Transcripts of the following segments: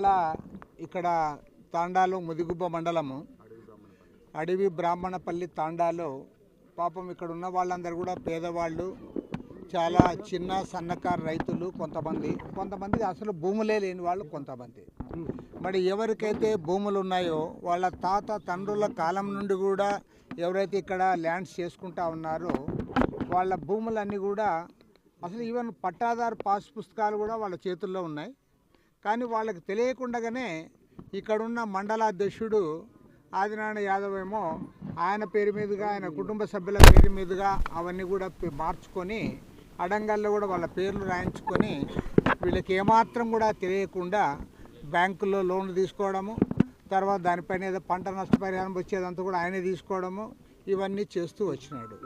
ఇవాళ ఇక్కడ తాండాలో ముదిగుబ్బ మండలము. అడవి బ్రాహ్మణపల్లి తాండాలో పాపం ఇక్కడ ఉన్న వాళ్ళందరూ కూడా పేదవాళ్ళు చాలా చిన్న సన్నకారు రైతులు కొంతమంది. కొంతమంది అసలు భూములే లేని వాళ్ళు కొంతమంది. మరి ఎవరికైతే భూములు ఉన్నాయో వాళ్ళ తాత తండ్రుల కాలం నుండి కూడా ఎవరైతే ఇక్కడ ల్యాండ్స్ చేసుకుంటా ఉన్నారో వాళ్ళ భూములన్నీ కూడా అసలు ఈవెన్ పట్టాదారు పాస్ పుస్తకాలు కూడా వాళ్ళ చేతుల్లో ఉన్నాయి. కానీ వాళ్ళకి తెలియకుండానే ఇక్కడున్న మండలాధ్యక్షుడు ఆదినారాయణ యాదవ్ ఏమో ఆయన పేరు మీదుగా ఆయన కుటుంబ సభ్యుల పేరు మీదుగా అవన్నీ కూడా మార్చుకొని అడంగల్లో కూడా వాళ్ళ పేర్లు రాయించుకొని వీళ్ళకి ఏమాత్రం కూడా తెలియకుండా బ్యాంకుల్లో లోన్లు తీసుకోవడము తర్వాత దానిపైన ఏదో పంట నష్టపరిహారం వచ్చేదంతా కూడా ఆయనే తీసుకోవడము ఇవన్నీ చేస్తూ వచ్చినాడు.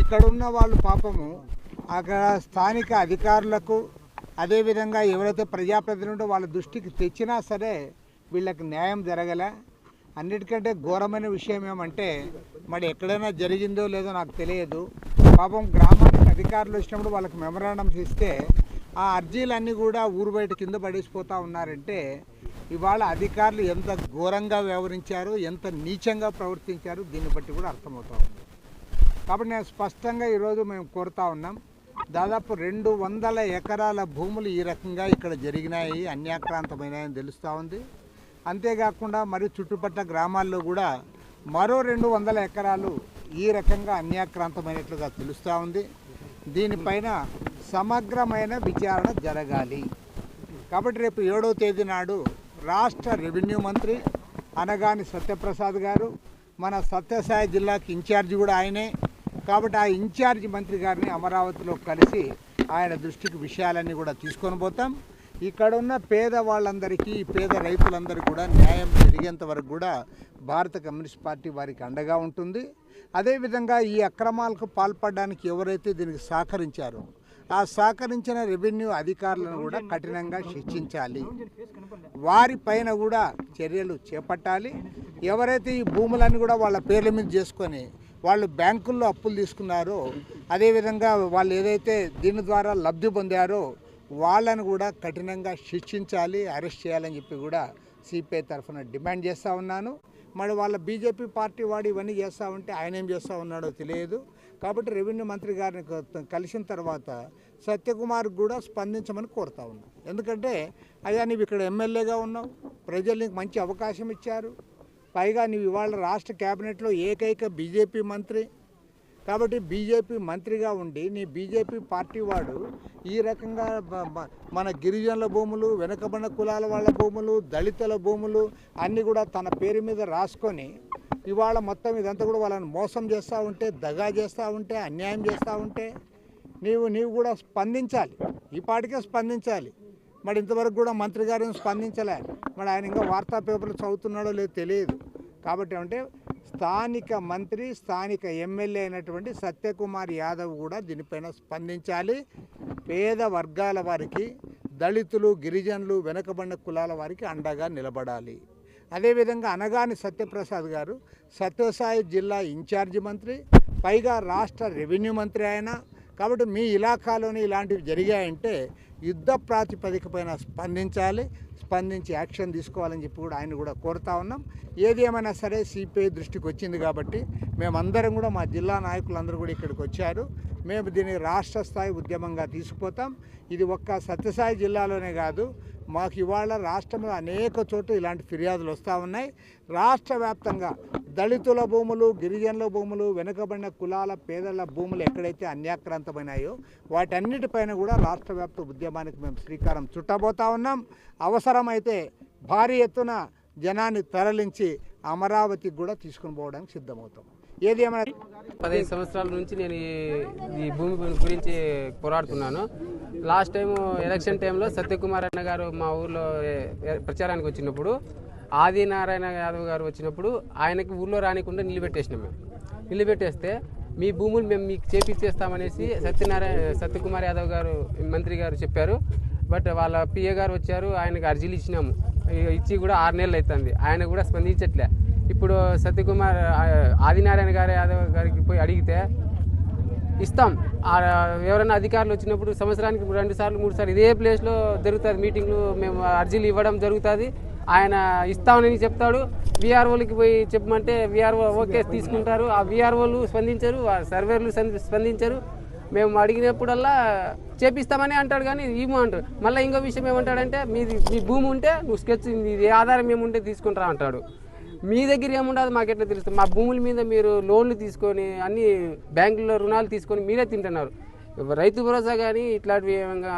ఇక్కడ ఉన్న వాళ్ళు పాపము అక్కడ స్థానిక అధికారులకు అదేవిధంగా ఎవరైతే ప్రజాప్రతినిధులు వాళ్ళ దృష్టికి తెచ్చినా సరే వీళ్ళకి న్యాయం జరగలే. అన్నిటికంటే ఘోరమైన విషయం ఏమంటే మరి ఎక్కడైనా జరిగిందో లేదో నాకు తెలియదు. పాపం గ్రామానికి అధికారులు వచ్చినప్పుడు వాళ్ళకి మెమరాండమ్స్ ఇస్తే ఆ అర్జీలన్నీ కూడా ఊరు బయట కింద పడేసిపోతూ ఉన్నారంటే ఇవాళ అధికారులు ఎంత ఘోరంగా వ్యవహరించారు ఎంత నీచంగా ప్రవర్తించారు దీన్ని బట్టి కూడా అర్థమవుతూ ఉంది. కాబట్టి నేను స్పష్టంగా ఈరోజు మేము కోరుతా ఉన్నాం. దాదాపు రెండు వందల ఎకరాల భూములు ఈ రకంగా ఇక్కడ జరిగినాయి అన్యాక్రాంతమైనాయని తెలుస్తూ ఉంది. అంతేకాకుండా మరి చుట్టుపక్కల గ్రామాల్లో కూడా మరో రెండు వందల ఎకరాలు ఈ రకంగా అన్యాక్రాంతమైనట్లుగా తెలుస్తూ ఉంది. దీనిపైన సమగ్రమైన విచారణ జరగాలి. కాబట్టి రేపు ఏడవ తేదీ నాడు రాష్ట్ర రెవెన్యూ మంత్రి అనగాని సత్యప్రసాద్ గారు మన సత్యసాయి జిల్లాకి ఇన్ఛార్జి కూడా ఆయనే కాబట్టి ఆ ఇన్ఛార్జ్ మంత్రి గారిని అమరావతిలో కలిసి ఆయన దృష్టికి విషయాలన్నీ కూడా తీసుకొని పోతాం. ఇక్కడ ఉన్న పేద వాళ్ళందరికీ పేద రైతులందరికీ కూడా న్యాయం జరిగేంత వరకు కూడా భారత కమ్యూనిస్ట్ పార్టీ వారికి అండగా ఉంటుంది. అదేవిధంగా ఈ అక్రమాలకు పాల్పడడానికి ఎవరైతే దీనికి సహకరించారో ఆ సహకరించిన రెవెన్యూ అధికారులను కూడా కఠినంగా శిక్షించాలి. వారి పైన కూడా చర్యలు చేపట్టాలి. ఎవరైతే ఈ భూములన్నీ కూడా వాళ్ళ పేర్ల మీద చేసుకొని వాళ్ళు బ్యాంకుల్లో అప్పులు తీసుకున్నారో అదేవిధంగా వాళ్ళు ఏదైతే దీని ద్వారా లబ్ధి పొందారో వాళ్ళను కూడా కఠినంగా శిక్షించాలి అరెస్ట్ చేయాలని చెప్పి కూడా సిపిఐ తరఫున డిమాండ్ చేస్తూ ఉన్నాను. మరి వాళ్ళ బీజేపీ పార్టీ వాడు ఇవన్నీ చేస్తూ ఉంటే ఆయన ఏం చేస్తూ ఉన్నాడో తెలియదు. కాబట్టి రెవెన్యూ మంత్రి గారిని కలిసిన తర్వాత సత్యకుమార్ కూడా స్పందించమని కోరుతా ఉన్నాను. ఎందుకంటే అయ్యా నీవు ఇక్కడ ఎమ్మెల్యేగా ఉన్నావు ప్రజలు నీకు మంచి అవకాశం ఇచ్చారు. పైగా నీవు ఇవాళ రాష్ట్ర కేబినెట్లో ఏకైక బీజేపీ మంత్రి. కాబట్టి బీజేపీ మంత్రిగా ఉండి నీ బీజేపీ పార్టీ వాడు ఈ రకంగా మన గిరిజనుల భూములు వెనుకబడిన కులాల వాళ్ళ భూములు దళితుల భూములు అన్నీ కూడా తన పేరు మీద రాసుకొని ఇవాళ మొత్తం ఇదంతా కూడా వాళ్ళని మోసం చేస్తూ ఉంటే దగా చేస్తూ ఉంటే అన్యాయం చేస్తూ ఉంటే నీవు నీవు కూడా స్పందించాలి. ఈ పాటికే స్పందించాలి. మరి ఇంతవరకు కూడా మంత్రి గారు స్పందించలే. మరి ఆయన ఇంకా వార్తా పేపర్లు చదువుతున్నాడో లేదో తెలియదు. కాబట్టి అంటే స్థానిక మంత్రి స్థానిక ఎమ్మెల్యే అయినటువంటి సత్యకుమార్ యాదవ్ కూడా దీనిపైన స్పందించాలి. పేద వర్గాల వారికి దళితులు గిరిజనులు వెనకబడిన కులాల వారికి అండగా నిలబడాలి. అదేవిధంగా అనగాని సత్యప్రసాద్ గారు సత్యసాయి జిల్లా ఇన్ఛార్జి మంత్రి పైగా రాష్ట్ర రెవెన్యూ మంత్రి ఆయన. కాబట్టి మీ ఇలాకాలోని ఇలాంటివి జరిగాయంటే యుద్ధ ప్రాతిపదిక పైన స్పందించాలి స్పందించి యాక్షన్ తీసుకోవాలని చెప్పి కూడా ఆయన కూడా కోరుతా ఉన్నాం. ఏది ఏమైనా సరే సిపిఐ దృష్టికి వచ్చింది కాబట్టి మేమందరం కూడా మా జిల్లా నాయకులందరూ కూడా ఇక్కడికి వచ్చారు. మేము దీన్ని రాష్ట్ర స్థాయి ఉద్యమంగా తీసుకుపోతాం. ఇది ఒక్క సత్యసాయి జిల్లాలోనే కాదు మాకు ఇవాళ రాష్ట్రంలో అనేక చోట్ల ఇలాంటి ఫిర్యాదులు వస్తూ ఉన్నాయి. రాష్ట్ర వ్యాప్తంగా దళితుల భూములు గిరిజనుల భూములు వెనుకబడిన కులాల పేదల భూములు ఎక్కడైతే అన్యాక్రాంతమైనాయో వాటన్నిటిపైన కూడా రాష్ట్ర వ్యాప్త ఉద్యమానికి మేము శ్రీకారం చుట్టబోతా ఉన్నాం. అవసరమైతే భారీ ఎత్తున జనాన్ని తరలించి అమరావతికి కూడా తీసుకుని పోవడానికి సిద్ధమవుతాం. ఏది ఏమైనా పదిహేను సంవత్సరాల నుంచి నేను ఈ భూమి గురించి పోరాడుతున్నాను. లాస్ట్ టైం ఎలక్షన్ టైంలో సత్యకుమార్ అన్న గారు మా ఊర్లో ప్రచారానికి వచ్చినప్పుడు ఆదినారాయణ యాదవ్ గారు వచ్చినప్పుడు ఆయనకి ఊర్లో రానికుండా నిలబెట్టేసినాం మేము. నిలబెట్టేస్తే మీ భూములు మేము మీకు చేపిచ్చేస్తామనేసి సత్యనారాయణ సత్యకుమార్ యాదవ్ గారు మంత్రి గారు చెప్పారు. బట్ వాళ్ళ పిఏ గారు వచ్చారు ఆయనకు అర్జీలు ఇచ్చినాము. ఇచ్చి కూడా ఆరు నెలలు అవుతుంది ఆయన కూడా స్పందించట్లే. ఇప్పుడు సత్యకుమార్ ఆదినారాయణ గారు యాదవ్ గారికి పోయి అడిగితే ఇస్తాం. ఎవరైనా అధికారులు వచ్చినప్పుడు సంవత్సరానికి రెండు సార్లు మూడు సార్లు ఇదే ప్లేస్లో జరుగుతుంది మీటింగ్లు మేము అర్జీలు ఇవ్వడం జరుగుతుంది. ఆయన ఇస్తామని చెప్తాడు. విఆర్ఓలకి పోయి చెప్పమంటే విఆర్ఓ ఓకే తీసుకుంటారు. ఆ విఆర్ఓలు స్పందించరు ఆ సర్వేర్లు స్పందించరు. మేము అడిగినప్పుడల్లా చేపిస్తామని అంటాడు కానీ ఏమో అంటాడు. మళ్ళీ ఇంకో విషయం ఏమంటాడంటే మీది మీ భూమి ఉంటే నువ్వు స్కెచ్ నీది ఆధారం ఏముంటే తీసుకుంటారా అంటాడు. మీ దగ్గర ఏముండదు మాకు ఎట్లా తెలుస్తుంది? మా భూముల మీద మీరు లోన్లు తీసుకొని అన్ని బ్యాంకుల్లో రుణాలు తీసుకొని మీరే తింటున్నారు. రైతు భరోసా కానీ ఇట్లాంటివి ఏమైనా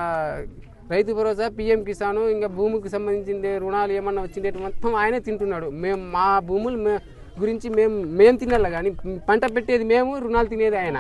రైతు భరోసా పిఎం కిసాను ఇంకా భూమికి సంబంధించిన రుణాలు ఏమన్నా వచ్చింది మొత్తం ఆయనే తింటున్నాడు. మేము మా భూములు గురించి మేము మేము తినాలి కానీ పంట పెట్టేది మేము రుణాలు తినేది ఆయన.